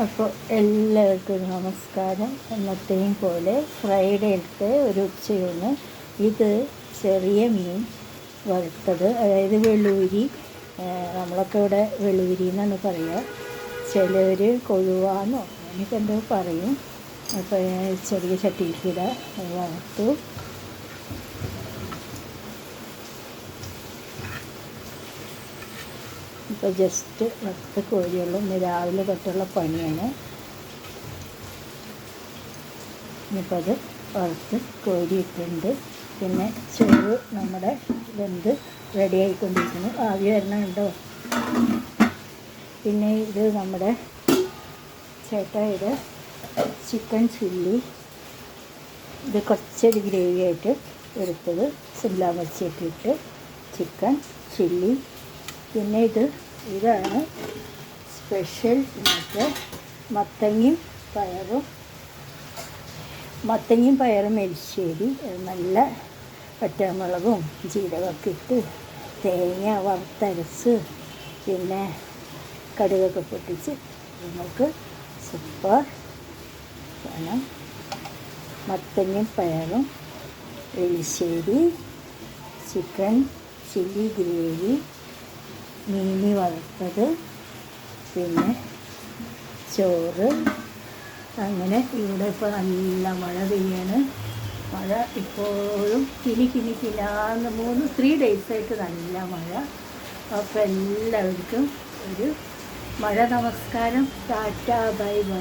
അപ്പോൾ എല്ലാവർക്കും നമസ്കാരം. എന്നത്തെയും പോലെ ഫ്രൈഡേത്തെ ഒരു ഉച്ചയൂണ്. ഇത് ചെറിയ മീൻ വറുത്തത്. അതായത് വെളൂരി നമ്മളൊക്കെ ഇവിടെ വെളൂരി എന്നാണ് പറയുക. ചിലർ കൊഴുവാന്നോ എനിക്ക് എന്തോ പറയും. അപ്പോൾ ചെറിയ കൂടെ വറുത്തു. ഇപ്പോൾ ജസ്റ്റ് പത്ത് കോഴിയുള്ളൂ ഇന്ന് രാവിലെ തൊട്ടുള്ള പണിയാണ്. ഇനിയിപ്പോൾ അത് വറുത്ത് കോരിയിട്ടുണ്ട്. പിന്നെ ചോറ് നമ്മുടെ വെന്ത് റെഡി ആയിക്കൊണ്ടിരിക്കുന്നു. ആവി വരണമുണ്ടോ പിന്നെ ഇത് നമ്മുടെ ചേട്ടായുടെ ചിക്കൻ ചില്ലി ഇത് കുറച്ചൊരു ഗ്രേവി ആയിട്ട് എടുത്തത്. സിംല മച്ചിയൊക്കെ ഇട്ട് ചിക്കൻ ചില്ലി പിന്നെ ഇത് ഇതാണ് സ്പെഷ്യൽ മറ്റേ. മത്തങ്ങയും പയറും. മത്തങ്ങയും പയറും എരിശ്ശേരി നല്ല പച്ചമുളകും ജീരകമൊക്കെ ഇട്ട് തേങ്ങ വറുത്തരച്ച് പിന്നെ കടുകൊക്കെ പൊട്ടിച്ച് നമുക്ക് സൂപ്പർ വേണം മത്തങ്ങയും പയറും എലിശ്ശേരി ചിക്കൻ ചില്ലി ഗ്രേവി മീനി വറുത്തത് പിന്നെ ചോറ്. അങ്ങനെ ഇവിടെ ഇപ്പോൾ നല്ല മഴ പെയ്യാണ്. മഴ ഇപ്പോഴും കിനി കിനി കിലാന്ന് മൂന്ന് ത്രീ ഡേയ്സായിട്ട് നല്ല മഴ. അപ്പോൾ എല്ലാവർക്കും ഒരു മഴ നമസ്കാരം. Tata bye bye.